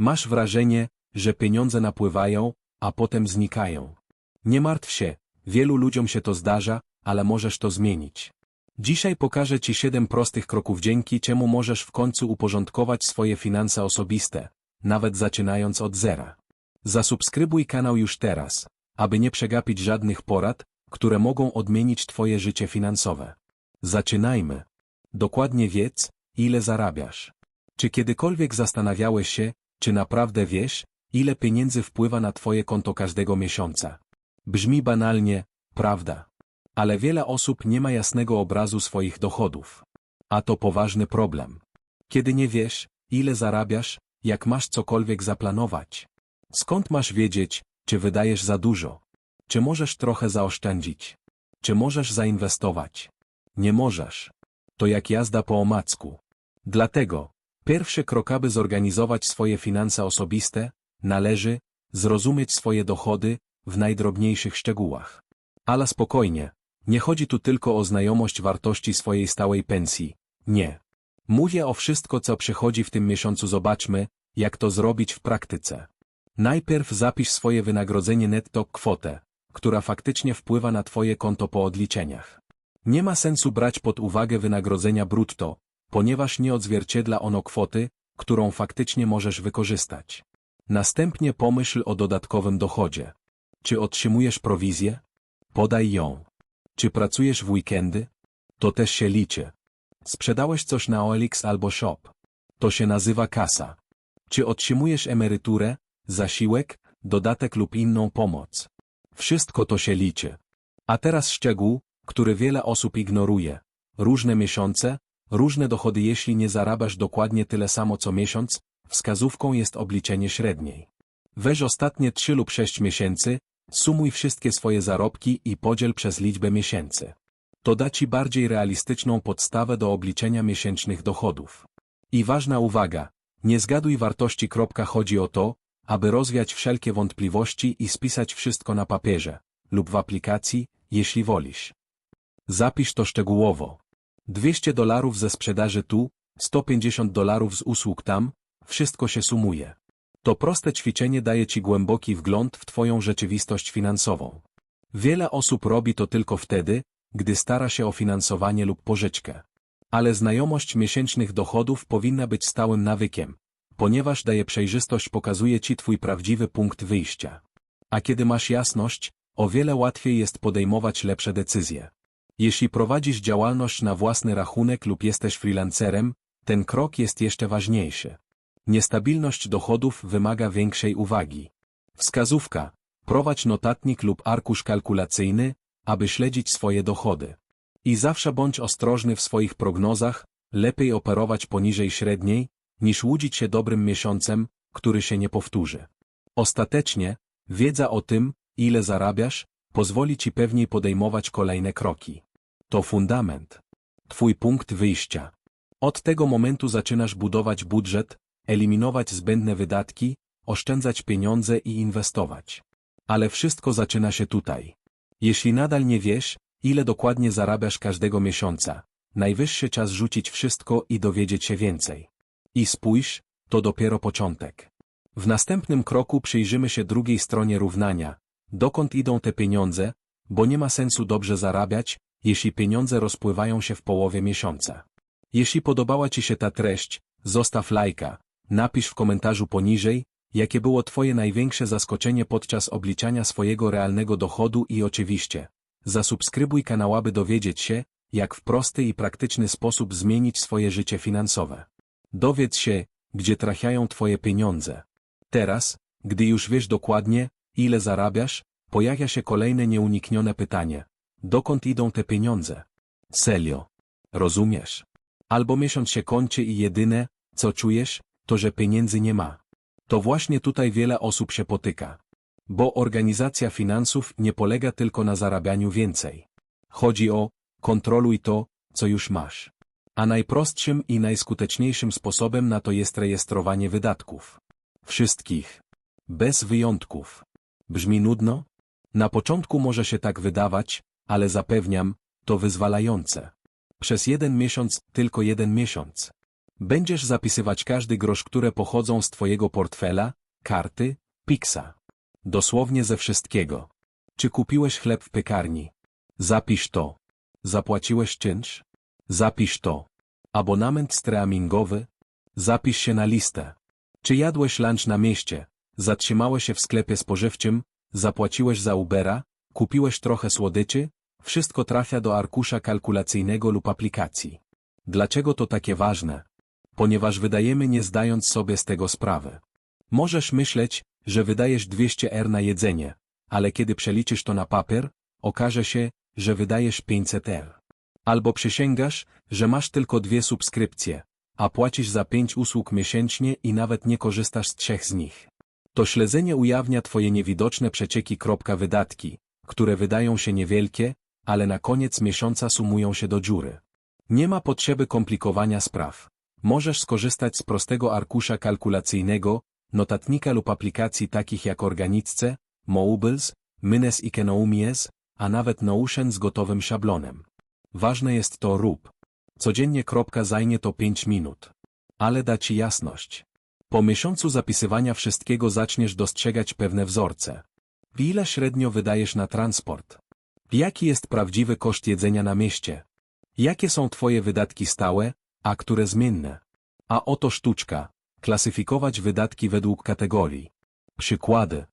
Masz wrażenie, że pieniądze napływają, a potem znikają. Nie martw się, wielu ludziom się to zdarza, ale możesz to zmienić. Dzisiaj pokażę Ci 7 prostych kroków dzięki czemu możesz w końcu uporządkować swoje finanse osobiste, nawet zaczynając od zera. Zasubskrybuj kanał już teraz, aby nie przegapić żadnych porad, które mogą odmienić Twoje życie finansowe. Zaczynajmy. Dokładnie wiedz, ile zarabiasz. Czy kiedykolwiek zastanawiałeś się, czy naprawdę wiesz, ile pieniędzy wpływa na Twoje konto każdego miesiąca? Brzmi banalnie, prawda? Ale wiele osób nie ma jasnego obrazu swoich dochodów. A to poważny problem. Kiedy nie wiesz, ile zarabiasz, jak masz cokolwiek zaplanować? Skąd masz wiedzieć, czy wydajesz za dużo? Czy możesz trochę zaoszczędzić? Czy możesz zainwestować? Nie możesz. To jak jazda po omacku. Dlatego, pierwszy krok aby zorganizować swoje finanse osobiste, należy zrozumieć swoje dochody w najdrobniejszych szczegółach. Ale spokojnie, nie chodzi tu tylko o znajomość wartości swojej stałej pensji. Nie. Mówię o wszystko co przychodzi w tym miesiącu zobaczmy, jak to zrobić w praktyce. Najpierw zapisz swoje wynagrodzenie netto kwotę, która faktycznie wpływa na Twoje konto po odliczeniach. Nie ma sensu brać pod uwagę wynagrodzenia brutto, ponieważ nie odzwierciedla ono kwoty, którą faktycznie możesz wykorzystać. Następnie pomyśl o dodatkowym dochodzie. Czy otrzymujesz prowizję? Podaj ją. Czy pracujesz w weekendy? To też się liczy. Sprzedałeś coś na OLX albo Shop. To się nazywa kasa. Czy otrzymujesz emeryturę, zasiłek, dodatek lub inną pomoc? Wszystko to się liczy. A teraz szczegół, który wiele osób ignoruje. Różne miesiące, różne dochody jeśli nie zarabiasz dokładnie tyle samo co miesiąc, wskazówką jest obliczenie średniej. Weź ostatnie 3 lub 6 miesięcy, sumuj wszystkie swoje zarobki i podziel przez liczbę miesięcy. To da Ci bardziej realistyczną podstawę do obliczenia miesięcznych dochodów. I ważna uwaga, nie zgaduj wartości. Chodzi o to, aby rozwiać wszelkie wątpliwości i spisać wszystko na papierze lub w aplikacji, jeśli wolisz. Zapisz to szczegółowo. 200 dolarów ze sprzedaży tu, 150 dolarów z usług tam, wszystko się sumuje. To proste ćwiczenie daje Ci głęboki wgląd w Twoją rzeczywistość finansową. Wiele osób robi to tylko wtedy, gdy stara się o finansowanie lub pożyczkę. Ale znajomość miesięcznych dochodów powinna być stałym nawykiem, ponieważ daje przejrzystość pokazuje Ci Twój prawdziwy punkt wyjścia. A kiedy masz jasność, o wiele łatwiej jest podejmować lepsze decyzje. Jeśli prowadzisz działalność na własny rachunek lub jesteś freelancerem, ten krok jest jeszcze ważniejszy. Niestabilność dochodów wymaga większej uwagi. Wskazówka. Prowadź notatnik lub arkusz kalkulacyjny, aby śledzić swoje dochody. I zawsze bądź ostrożny w swoich prognozach, lepiej operować poniżej średniej, niż łudzić się dobrym miesiącem, który się nie powtórzy. Ostatecznie, wiedza o tym, ile zarabiasz, pozwoli ci pewniej podejmować kolejne kroki. To fundament. Twój punkt wyjścia. Od tego momentu zaczynasz budować budżet, eliminować zbędne wydatki, oszczędzać pieniądze i inwestować. Ale wszystko zaczyna się tutaj. Jeśli nadal nie wiesz, ile dokładnie zarabiasz każdego miesiąca, najwyższy czas rzucić wszystko i dowiedzieć się więcej. I spójrz, to dopiero początek. W następnym kroku przyjrzymy się drugiej stronie równania, dokąd idą te pieniądze, bo nie ma sensu dobrze zarabiać, jeśli pieniądze rozpływają się w połowie miesiąca. Jeśli podobała Ci się ta treść, zostaw lajka, napisz w komentarzu poniżej, jakie było Twoje największe zaskoczenie podczas obliczania swojego realnego dochodu i oczywiście, zasubskrybuj kanał aby dowiedzieć się, jak w prosty i praktyczny sposób zmienić swoje życie finansowe. Dowiedz się, gdzie trafiają Twoje pieniądze. Teraz, gdy już wiesz dokładnie, ile zarabiasz, pojawia się kolejne nieuniknione pytanie. Dokąd idą te pieniądze? Selio. Rozumiesz? Albo miesiąc się kończy i jedyne, co czujesz, to że pieniędzy nie ma. To właśnie tutaj wiele osób się potyka. Bo organizacja finansów nie polega tylko na zarabianiu więcej. Chodzi o, kontroluj to, co już masz. A najprostszym i najskuteczniejszym sposobem na to jest rejestrowanie wydatków. Wszystkich. Bez wyjątków. Brzmi nudno? Na początku może się tak wydawać, ale zapewniam, to wyzwalające. Przez jeden miesiąc, tylko jeden miesiąc. Będziesz zapisywać każdy grosz, które pochodzą z twojego portfela, karty, Pixa. Dosłownie ze wszystkiego. Czy kupiłeś chleb w piekarni? Zapisz to. Zapłaciłeś czynsz? Zapisz to. Abonament streamingowy? Zapisz się na listę. Czy jadłeś lunch na mieście? Zatrzymałeś się w sklepie spożywczym? Zapłaciłeś za Ubera? Kupiłeś trochę słodyczy? Wszystko trafia do arkusza kalkulacyjnego lub aplikacji. Dlaczego to takie ważne? Ponieważ wydajemy nie zdając sobie z tego sprawy. Możesz myśleć, że wydajesz 200 R na jedzenie, ale kiedy przeliczysz to na papier, okaże się, że wydajesz 500 R. Albo przysięgasz, że masz tylko dwie subskrypcje, a płacisz za pięć usług miesięcznie i nawet nie korzystasz z trzech z nich. To śledzenie ujawnia Twoje niewidoczne przecieki. Wydatki, które wydają się niewielkie, ale na koniec miesiąca sumują się do dziury. Nie ma potrzeby komplikowania spraw. Możesz skorzystać z prostego arkusza kalkulacyjnego, notatnika lub aplikacji takich jak Organicce, Mobiles, Mynes i Kenoumies, a nawet Notion z gotowym szablonem. Ważne jest to rób. Codziennie kropka zajmie to 5 minut. Ale da ci jasność. Po miesiącu zapisywania wszystkiego zaczniesz dostrzegać pewne wzorce. Ile średnio wydajesz na transport? Jaki jest prawdziwy koszt jedzenia na mieście? Jakie są Twoje wydatki stałe, a które zmienne? A oto sztuczka. Klasyfikować wydatki według kategorii. Przykłady.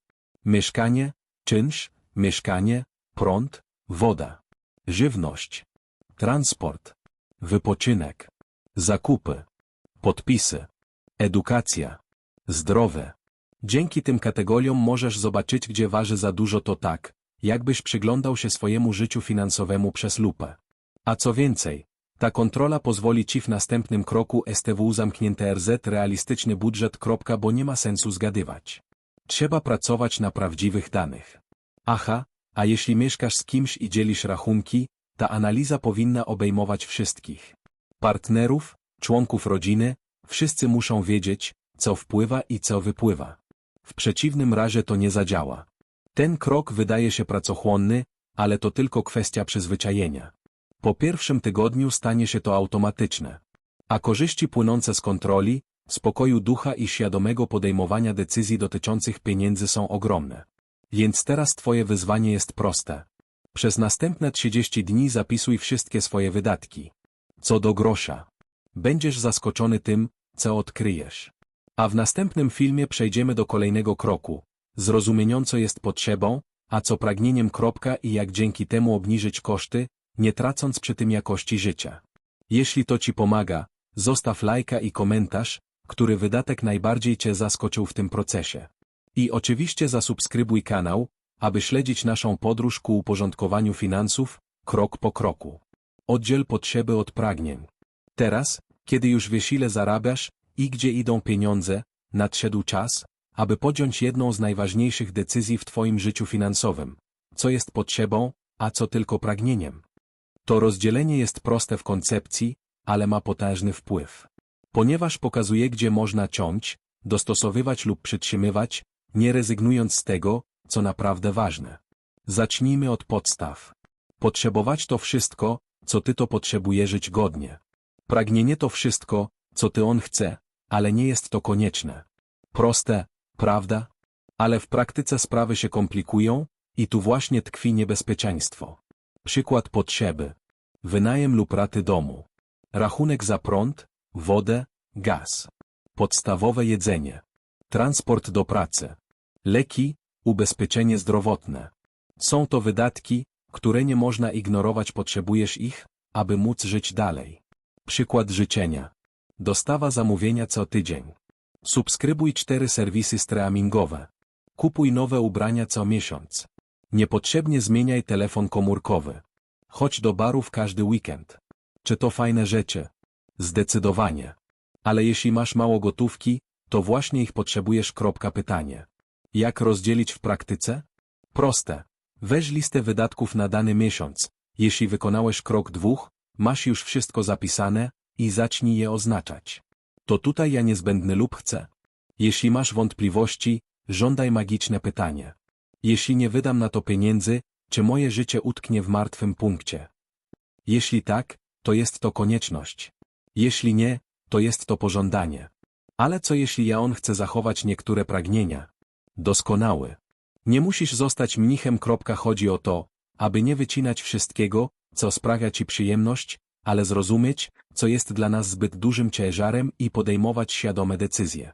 Mieszkanie, czynsz, mieszkanie, prąd, woda. Żywność. Transport. Wypoczynek. Zakupy. Podpisy. Edukacja. Zdrowe. Dzięki tym kategoriom możesz zobaczyć, gdzie waży za dużo to tak, jakbyś przyglądał się swojemu życiu finansowemu przez lupę. A co więcej, ta kontrola pozwoli Ci w następnym kroku STW zamknięte RZ realistyczny budżet. bo nie ma sensu zgadywać. Trzeba pracować na prawdziwych danych. Aha, a jeśli mieszkasz z kimś i dzielisz rachunki, ta analiza powinna obejmować wszystkich. Partnerów, członków rodziny, wszyscy muszą wiedzieć, co wpływa i co wypływa. W przeciwnym razie to nie zadziała. Ten krok wydaje się pracochłonny, ale to tylko kwestia przyzwyczajenia. Po pierwszym tygodniu stanie się to automatyczne. A korzyści płynące z kontroli, spokoju ducha i świadomego podejmowania decyzji dotyczących pieniędzy są ogromne. Więc teraz Twoje wyzwanie jest proste. Przez następne 30 dni zapisuj wszystkie swoje wydatki. Co do grosza. Będziesz zaskoczony tym, co odkryjesz. A w następnym filmie przejdziemy do kolejnego kroku. Zrozumienią co jest potrzebą, a co pragnieniem. Kropka i jak dzięki temu obniżyć koszty, nie tracąc przy tym jakości życia. Jeśli to Ci pomaga, zostaw lajka i komentarz, który wydatek najbardziej Cię zaskoczył w tym procesie. I oczywiście zasubskrybuj kanał, aby śledzić naszą podróż ku uporządkowaniu finansów, krok po kroku. Oddziel potrzeby od pragnień. Teraz, kiedy już wiesz ile zarabiasz i gdzie idą pieniądze, nadszedł czas, aby podjąć jedną z najważniejszych decyzji w Twoim życiu finansowym. Co jest potrzebą, a co tylko pragnieniem. To rozdzielenie jest proste w koncepcji, ale ma potężny wpływ. Ponieważ pokazuje gdzie można ciąć, dostosowywać lub przytrzymywać, nie rezygnując z tego, co naprawdę ważne. Zacznijmy od podstaw. Potrzebować to wszystko, co ty to potrzebuje żyć godnie. Pragnienie to wszystko, co ty on chce, ale nie jest to konieczne. Proste, prawda? Ale w praktyce sprawy się komplikują, i tu właśnie tkwi niebezpieczeństwo. Przykład potrzeby. Wynajem lub raty domu. Rachunek za prąd, wodę, gaz. Podstawowe jedzenie. Transport do pracy. Leki, ubezpieczenie zdrowotne. Są to wydatki, które nie można ignorować potrzebujesz ich, aby móc żyć dalej. Przykład życzenia. Dostawa zamówienia co tydzień. Subskrybuj cztery serwisy streamingowe. Kupuj nowe ubrania co miesiąc. Niepotrzebnie zmieniaj telefon komórkowy. Chodź do barów każdy weekend. Czy to fajne rzeczy? Zdecydowanie. Ale jeśli masz mało gotówki, to właśnie ich potrzebujesz. Kropka pytanie. Jak rozdzielić w praktyce? Proste. Weź listę wydatków na dany miesiąc. Jeśli wykonałeś krok dwóch, masz już wszystko zapisane i zacznij je oznaczać. To tutaj ja niezbędny lub chcę. Jeśli masz wątpliwości, żądaj magiczne pytanie. Jeśli nie wydam na to pieniędzy, czy moje życie utknie w martwym punkcie? Jeśli tak, to jest to konieczność. Jeśli nie, to jest to pożądanie. Ale co jeśli ja on chce zachować niektóre pragnienia? Doskonały. Nie musisz zostać mnichem. Chodzi o to, aby nie wycinać wszystkiego, co sprawia ci przyjemność, ale zrozumieć, co jest dla nas zbyt dużym ciężarem i podejmować świadome decyzje.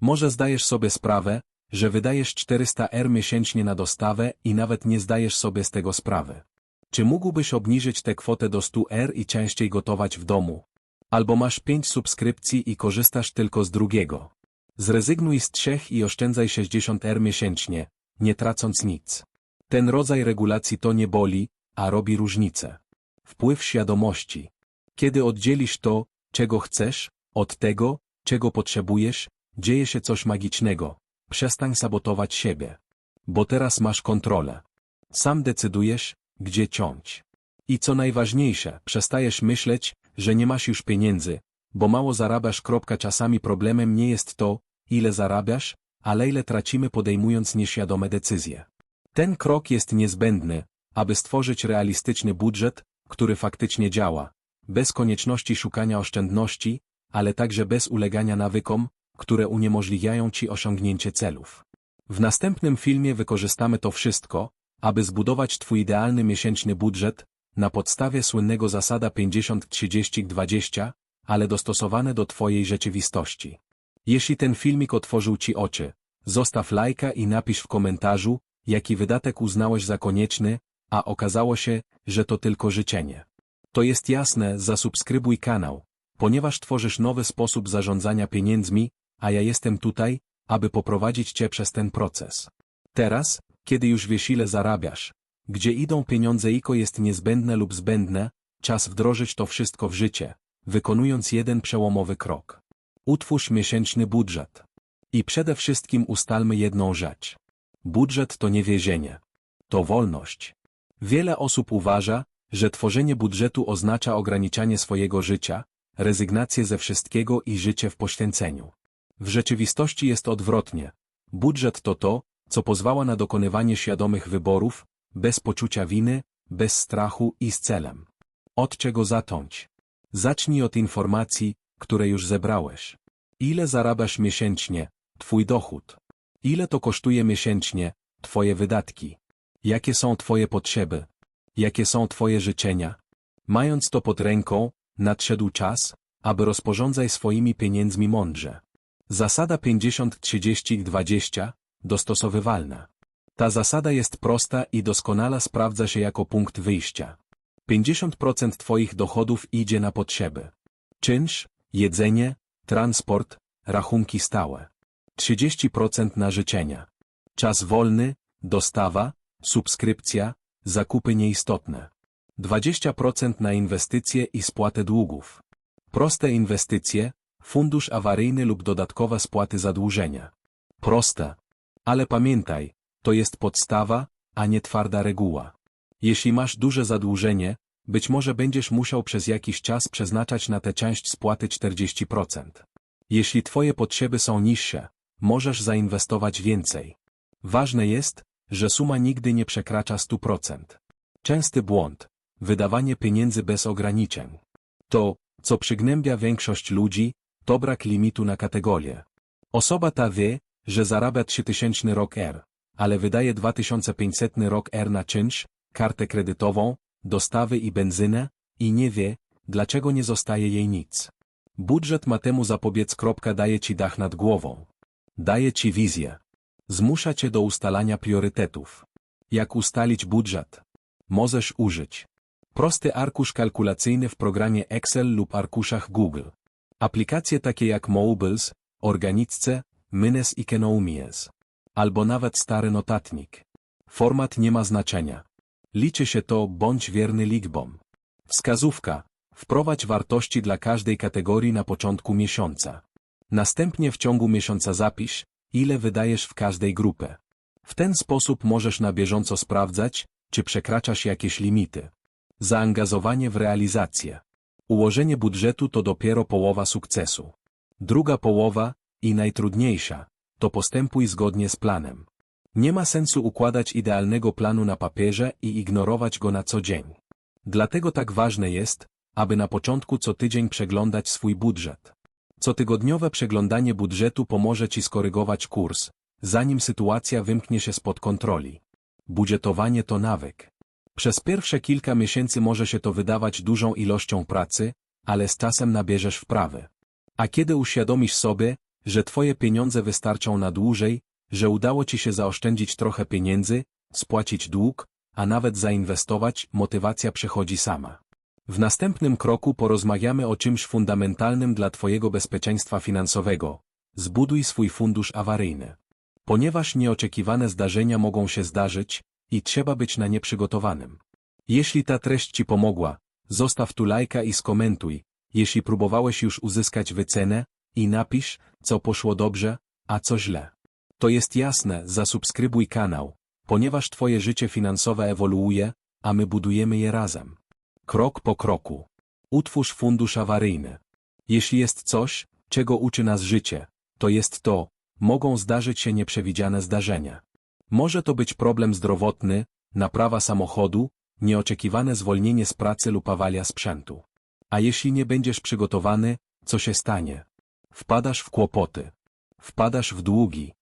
Może zdajesz sobie sprawę, że wydajesz 400 R miesięcznie na dostawę i nawet nie zdajesz sobie z tego sprawy. Czy mógłbyś obniżyć tę kwotę do 100 R i częściej gotować w domu? Albo masz 5 subskrypcji i korzystasz tylko z drugiego. Zrezygnuj z trzech i oszczędzaj 60 R miesięcznie, nie tracąc nic. Ten rodzaj regulacji to nie boli, a robi różnicę. Wpływ świadomości. Kiedy oddzielisz to, czego chcesz, od tego, czego potrzebujesz, dzieje się coś magicznego. Przestań sabotować siebie. Bo teraz masz kontrolę. Sam decydujesz, gdzie ciąć. I co najważniejsze, przestajesz myśleć, że nie masz już pieniędzy, bo mało zarabiasz. Czasami problemem nie jest to, ile zarabiasz, ale ile tracimy podejmując nieświadome decyzje. Ten krok jest niezbędny, aby stworzyć realistyczny budżet, który faktycznie działa, bez konieczności szukania oszczędności, ale także bez ulegania nawykom, które uniemożliwiają ci osiągnięcie celów. W następnym filmie wykorzystamy to wszystko, aby zbudować Twój idealny miesięczny budżet na podstawie słynnego zasada 50-30-20, ale dostosowane do Twojej rzeczywistości. Jeśli ten filmik otworzył Ci oczy, zostaw lajka i napisz w komentarzu, jaki wydatek uznałeś za konieczny, a okazało się, że to tylko życzenie. To jest jasne, zasubskrybuj kanał, ponieważ tworzysz nowy sposób zarządzania pieniędzmi, a ja jestem tutaj, aby poprowadzić Cię przez ten proces. Teraz, kiedy już wiesz ile zarabiasz, gdzie idą pieniądze iko jest niezbędne lub zbędne, czas wdrożyć to wszystko w życie, wykonując jeden przełomowy krok. Utwórz miesięczny budżet. I przede wszystkim ustalmy jedną rzecz. Budżet to nie więzienie. To wolność. Wiele osób uważa, że tworzenie budżetu oznacza ograniczanie swojego życia, rezygnację ze wszystkiego i życie w poświęceniu. W rzeczywistości jest odwrotnie. Budżet to to, co pozwala na dokonywanie świadomych wyborów, bez poczucia winy, bez strachu i z celem. Od czego zacząć? Zacznij od informacji, które już zebrałeś. Ile zarabiasz miesięcznie, twój dochód? Ile to kosztuje miesięcznie, twoje wydatki? Jakie są twoje potrzeby? Jakie są twoje życzenia? Mając to pod ręką, nadszedł czas, aby rozporządzać swoimi pieniędzmi mądrze. Zasada 50-30-20 dostosowywalna. Ta zasada jest prosta i doskonale sprawdza się jako punkt wyjścia. 50% Twoich dochodów idzie na potrzeby. Czynsz, jedzenie, transport, rachunki stałe. 30% na życzenia. Czas wolny, dostawa, subskrypcja, zakupy nieistotne. 20% na inwestycje i spłatę długów. Proste inwestycje, fundusz awaryjny lub dodatkowe spłaty zadłużenia. Proste. Ale pamiętaj, to jest podstawa, a nie twarda reguła. Jeśli masz duże zadłużenie, być może będziesz musiał przez jakiś czas przeznaczać na tę część spłaty 40%. Jeśli twoje potrzeby są niższe, możesz zainwestować więcej. Ważne jest, że suma nigdy nie przekracza 100%. Częsty błąd. Wydawanie pieniędzy bez ograniczeń. To, co przygnębia większość ludzi, to brak limitu na kategorię. Osoba ta wie, że zarabia 3000 rok R, ale wydaje 2500 rok R na czynsz, kartę kredytową, dostawy i benzynę, i nie wie, dlaczego nie zostaje jej nic. Budżet ma temu zapobiec. Daje ci dach nad głową. Daje ci wizję. Zmusza cię do ustalania priorytetów. Jak ustalić budżet? Możesz użyć. Prosty arkusz kalkulacyjny w programie Excel lub arkuszach Google. Aplikacje takie jak Mobiles, Organicce, Mynes i Kenoumies. Albo nawet stary notatnik. Format nie ma znaczenia. Liczy się to, bądź wierny liczbom. Wskazówka. Wprowadź wartości dla każdej kategorii na początku miesiąca. Następnie w ciągu miesiąca zapisz, ile wydajesz w każdej grupie. W ten sposób możesz na bieżąco sprawdzać, czy przekraczasz jakieś limity. Zaangażowanie w realizację. Ułożenie budżetu to dopiero połowa sukcesu. Druga połowa, i najtrudniejsza, to postępuj zgodnie z planem. Nie ma sensu układać idealnego planu na papierze i ignorować go na co dzień. Dlatego tak ważne jest, aby na początku co tydzień przeglądać swój budżet. Cotygodniowe przeglądanie budżetu pomoże Ci skorygować kurs, zanim sytuacja wymknie się spod kontroli. Budżetowanie to nawyk. Przez pierwsze kilka miesięcy może się to wydawać dużą ilością pracy, ale z czasem nabierzesz wprawy. A kiedy uświadomisz sobie, że Twoje pieniądze wystarczą na dłużej, że udało Ci się zaoszczędzić trochę pieniędzy, spłacić dług, a nawet zainwestować, motywacja przychodzi sama. W następnym kroku porozmawiamy o czymś fundamentalnym dla Twojego bezpieczeństwa finansowego. Zbuduj swój fundusz awaryjny. Ponieważ nieoczekiwane zdarzenia mogą się zdarzyć i trzeba być na nie przygotowanym. Jeśli ta treść Ci pomogła, zostaw tu lajka i skomentuj, jeśli próbowałeś już uzyskać wycenę, i napisz, co poszło dobrze, a co źle. To jest jasne, zasubskrybuj kanał, ponieważ Twoje życie finansowe ewoluuje, a my budujemy je razem. Krok po kroku. Utwórz fundusz awaryjny. Jeśli jest coś, czego uczy nas życie, to jest to, mogą zdarzyć się nieprzewidziane zdarzenia. Może to być problem zdrowotny, naprawa samochodu, nieoczekiwane zwolnienie z pracy lub awaria sprzętu. A jeśli nie będziesz przygotowany, co się stanie? Wpadasz w kłopoty. Wpadasz w długi.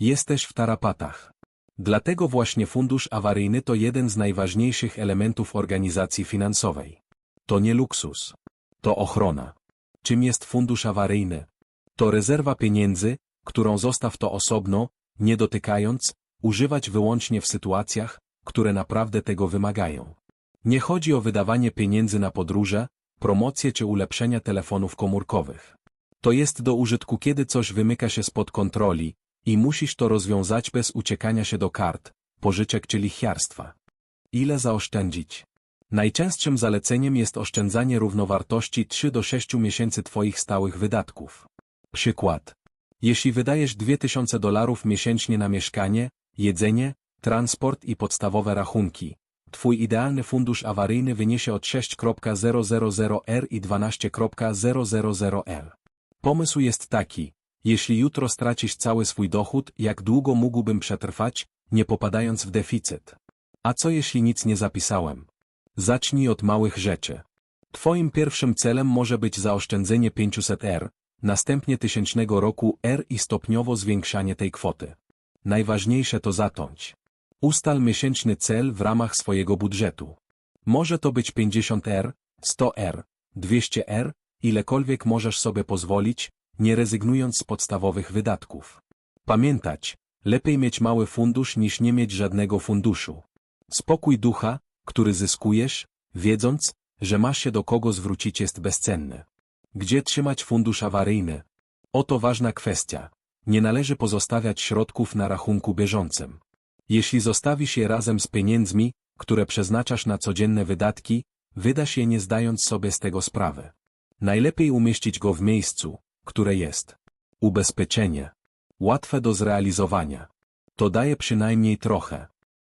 Jesteś w tarapatach. Dlatego właśnie fundusz awaryjny to jeden z najważniejszych elementów organizacji finansowej. To nie luksus. To ochrona. Czym jest fundusz awaryjny? To rezerwa pieniędzy, którą zostaw to osobno, nie dotykając, używać wyłącznie w sytuacjach, które naprawdę tego wymagają. Nie chodzi o wydawanie pieniędzy na podróże, promocje czy ulepszenia telefonów komórkowych. To jest do użytku kiedy coś wymyka się spod kontroli i musisz to rozwiązać bez uciekania się do kart, pożyczek czy lichwiarstwa. Ile zaoszczędzić? Najczęstszym zaleceniem jest oszczędzanie równowartości 3 do 6 miesięcy Twoich stałych wydatków. Przykład. Jeśli wydajesz 2000 dolarów miesięcznie na mieszkanie, jedzenie, transport i podstawowe rachunki, Twój idealny fundusz awaryjny wyniesie od 6.000R i 12.000R. Pomysł jest taki, jeśli jutro stracisz cały swój dochód, jak długo mógłbym przetrwać, nie popadając w deficyt? A co jeśli nic nie zapisałem? Zacznij od małych rzeczy. Twoim pierwszym celem może być zaoszczędzenie 500 R, następnie tysięcznego roku R i stopniowo zwiększanie tej kwoty. Najważniejsze to zacząć. Ustal miesięczny cel w ramach swojego budżetu. Może to być 50 R, 100 R, 200 R, ilekolwiek możesz sobie pozwolić, nie rezygnując z podstawowych wydatków. Pamiętać, lepiej mieć mały fundusz niż nie mieć żadnego funduszu. Spokój ducha, który zyskujesz, wiedząc, że masz się do kogo zwrócić jest bezcenny. Gdzie trzymać fundusz awaryjny? Oto ważna kwestia. Nie należy pozostawiać środków na rachunku bieżącym. Jeśli zostawisz je razem z pieniędzmi, które przeznaczasz na codzienne wydatki, wydasz je nie zdając sobie z tego sprawy. Najlepiej umieścić go w miejscu, które jest. Ubezpieczenie. Łatwe do zrealizowania. To daje przynajmniej trochę.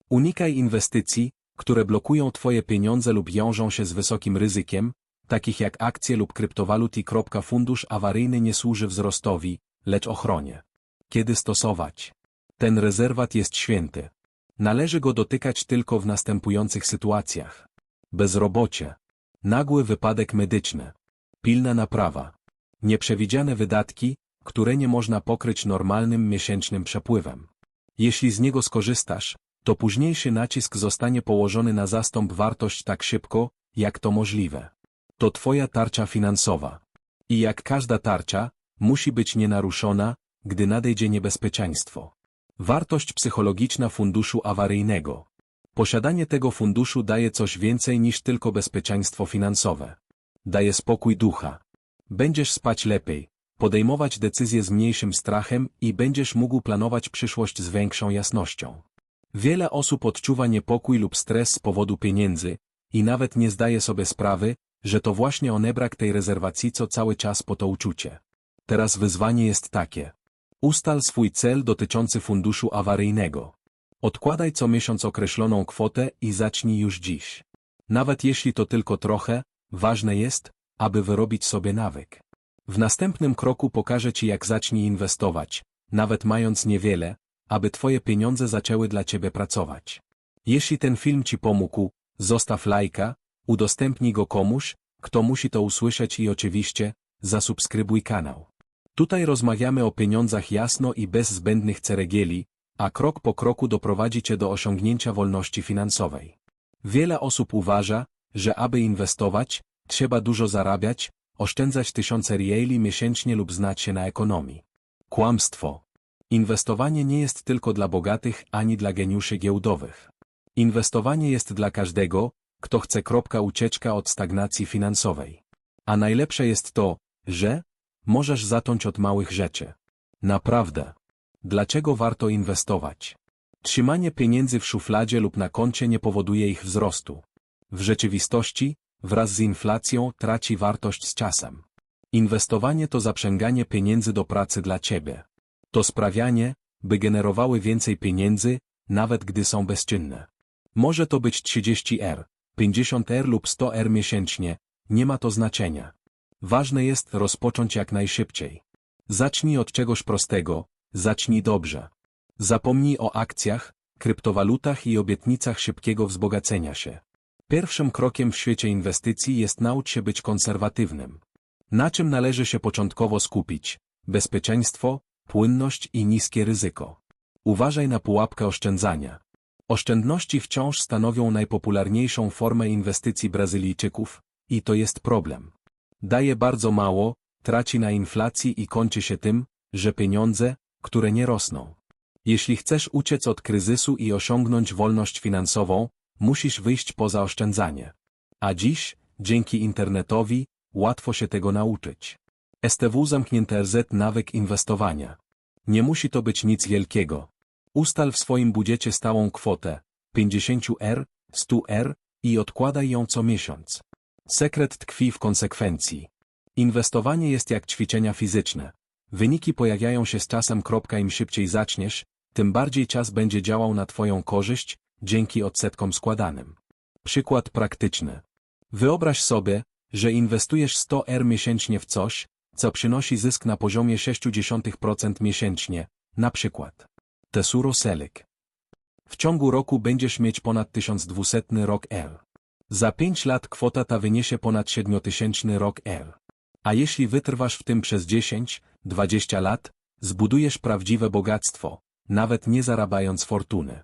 Unikaj inwestycji, które blokują Twoje pieniądze lub wiążą się z wysokim ryzykiem, takich jak akcje lub kryptowaluty. Fundusz awaryjny nie służy wzrostowi, lecz ochronie. Kiedy stosować? Ten rezerwat jest święty. Należy go dotykać tylko w następujących sytuacjach. Bezrobocie. Nagły wypadek medyczny. Pilna naprawa. Nieprzewidziane wydatki, które nie można pokryć normalnym miesięcznym przepływem. Jeśli z niego skorzystasz, to późniejszy nacisk zostanie położony na zastąp wartość tak szybko, jak to możliwe. To Twoja tarcza finansowa. I jak każda tarcza, musi być nienaruszona, gdy nadejdzie niebezpieczeństwo. Wartość psychologiczna funduszu awaryjnego. Posiadanie tego funduszu daje coś więcej niż tylko bezpieczeństwo finansowe. Daje spokój ducha. Będziesz spać lepiej, podejmować decyzje z mniejszym strachem i będziesz mógł planować przyszłość z większą jasnością. Wiele osób odczuwa niepokój lub stres z powodu pieniędzy i nawet nie zdaje sobie sprawy, że to właśnie one brak tej rezerwacji co cały czas po to uczucie. Teraz wyzwanie jest takie. Ustal swój cel dotyczący funduszu awaryjnego. Odkładaj co miesiąc określoną kwotę i zacznij już dziś. Nawet jeśli to tylko trochę, ważne jest, aby wyrobić sobie nawyk. W następnym kroku pokażę Ci jak zacznij inwestować, nawet mając niewiele, aby Twoje pieniądze zaczęły dla Ciebie pracować. Jeśli ten film Ci pomógł, zostaw lajka, udostępnij go komuś, kto musi to usłyszeć i oczywiście, zasubskrybuj kanał. Tutaj rozmawiamy o pieniądzach jasno i bez zbędnych ceregieli, a krok po kroku doprowadzi cię do osiągnięcia wolności finansowej. Wiele osób uważa, że aby inwestować, trzeba dużo zarabiać, oszczędzać tysiące rieli miesięcznie lub znać się na ekonomii. Kłamstwo. Inwestowanie nie jest tylko dla bogatych ani dla geniuszy giełdowych. Inwestowanie jest dla każdego, kto chce kropka ucieczka od stagnacji finansowej. A najlepsze jest to, że możesz zacząć od małych rzeczy. Naprawdę. Dlaczego warto inwestować? Trzymanie pieniędzy w szufladzie lub na koncie nie powoduje ich wzrostu. W rzeczywistości, wraz z inflacją, traci wartość z czasem. Inwestowanie to zaprzęganie pieniędzy do pracy dla ciebie. To sprawianie, by generowały więcej pieniędzy, nawet gdy są bezczynne. Może to być 30R, 50R lub 100R miesięcznie, nie ma to znaczenia. Ważne jest rozpocząć jak najszybciej. Zacznij od czegoś prostego, zacznij dobrze. Zapomnij o akcjach, kryptowalutach i obietnicach szybkiego wzbogacenia się. Pierwszym krokiem w świecie inwestycji jest naucz się być konserwatywnym. Na czym należy się początkowo skupić? Bezpieczeństwo, płynność i niskie ryzyko. Uważaj na pułapkę oszczędzania. Oszczędności wciąż stanowią najpopularniejszą formę inwestycji Brazylijczyków, i to jest problem. Daje bardzo mało, traci na inflacji i kończy się tym, że pieniądze, które nie rosną. Jeśli chcesz uciec od kryzysu i osiągnąć wolność finansową, musisz wyjść poza oszczędzanie. A dziś, dzięki internetowi, łatwo się tego nauczyć. STW zamknięte RZ nawyk inwestowania. Nie musi to być nic wielkiego. Ustal w swoim budżecie stałą kwotę 50R, 100R i odkładaj ją co miesiąc. Sekret tkwi w konsekwencji. Inwestowanie jest jak ćwiczenia fizyczne. Wyniki pojawiają się z czasem. Im szybciej zaczniesz, tym bardziej czas będzie działał na Twoją korzyść, dzięki odsetkom składanym. Przykład praktyczny. Wyobraź sobie, że inwestujesz 100 R miesięcznie w coś, co przynosi zysk na poziomie 0,6% miesięcznie, na przykład Tesuro Select. W ciągu roku będziesz mieć ponad 1200 rok L. Za 5 lat kwota ta wyniesie ponad 7000 rok L. A jeśli wytrwasz w tym przez 10, 20 lat, zbudujesz prawdziwe bogactwo, nawet nie zarabiając fortuny.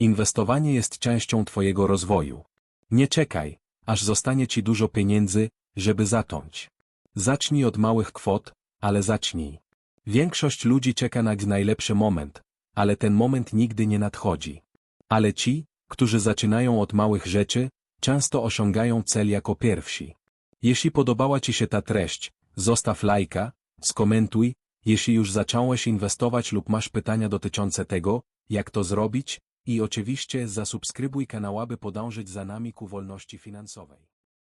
Inwestowanie jest częścią Twojego rozwoju. Nie czekaj, aż zostanie Ci dużo pieniędzy, żeby zacząć. Zacznij od małych kwot, ale zacznij. Większość ludzi czeka na najlepszy moment, ale ten moment nigdy nie nadchodzi. Ale ci, którzy zaczynają od małych rzeczy, często osiągają cel jako pierwsi. Jeśli podobała Ci się ta treść, zostaw lajka, skomentuj, jeśli już zacząłeś inwestować lub masz pytania dotyczące tego, jak to zrobić, i oczywiście zasubskrybuj kanał, aby podążyć za nami ku wolności finansowej.